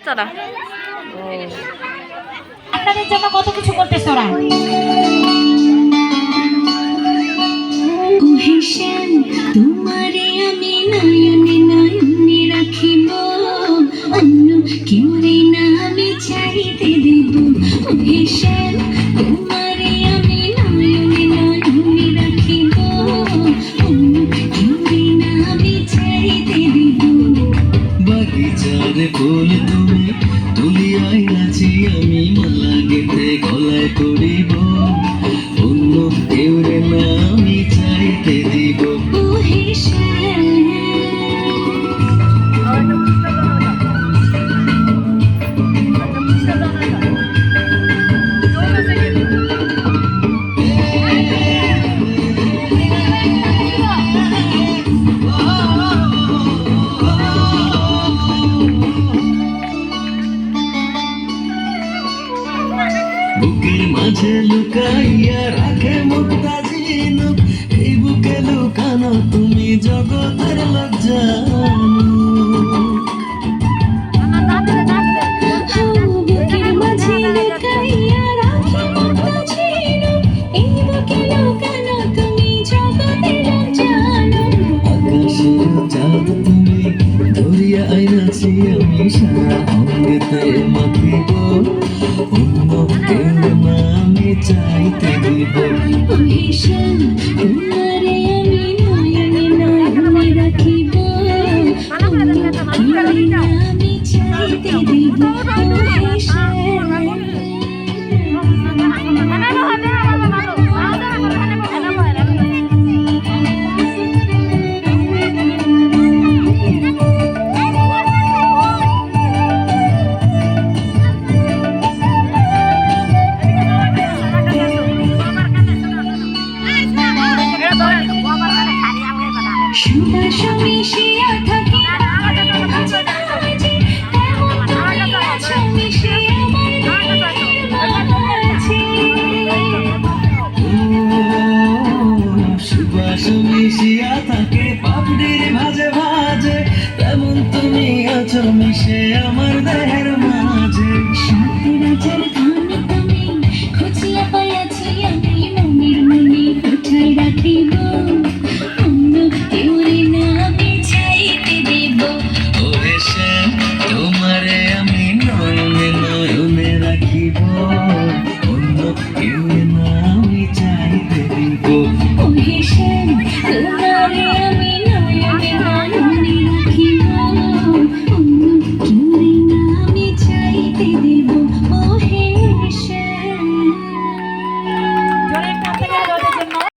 ও আপনাদের জন্য কত কিছু করতেছে ওরা? ওহেশন তোমারে আমি নয়নে নয়নে রাখিব। অন্য কেউরে না আমি চাইতে দেব। ভীষণ তোমারে বাগিচার তুলি নাচি আমি মালা গেতে গলায় করিব বুকের মাঝে লুকাইয়া রাখে মুক্তা জিনুক এই বুকে লুকানো তুমি জগতের ধরিয়া আইনাছি আমি সারা অঙ্গেতে মাখিব। অন্য চাইতে দিব। তোমারে আমি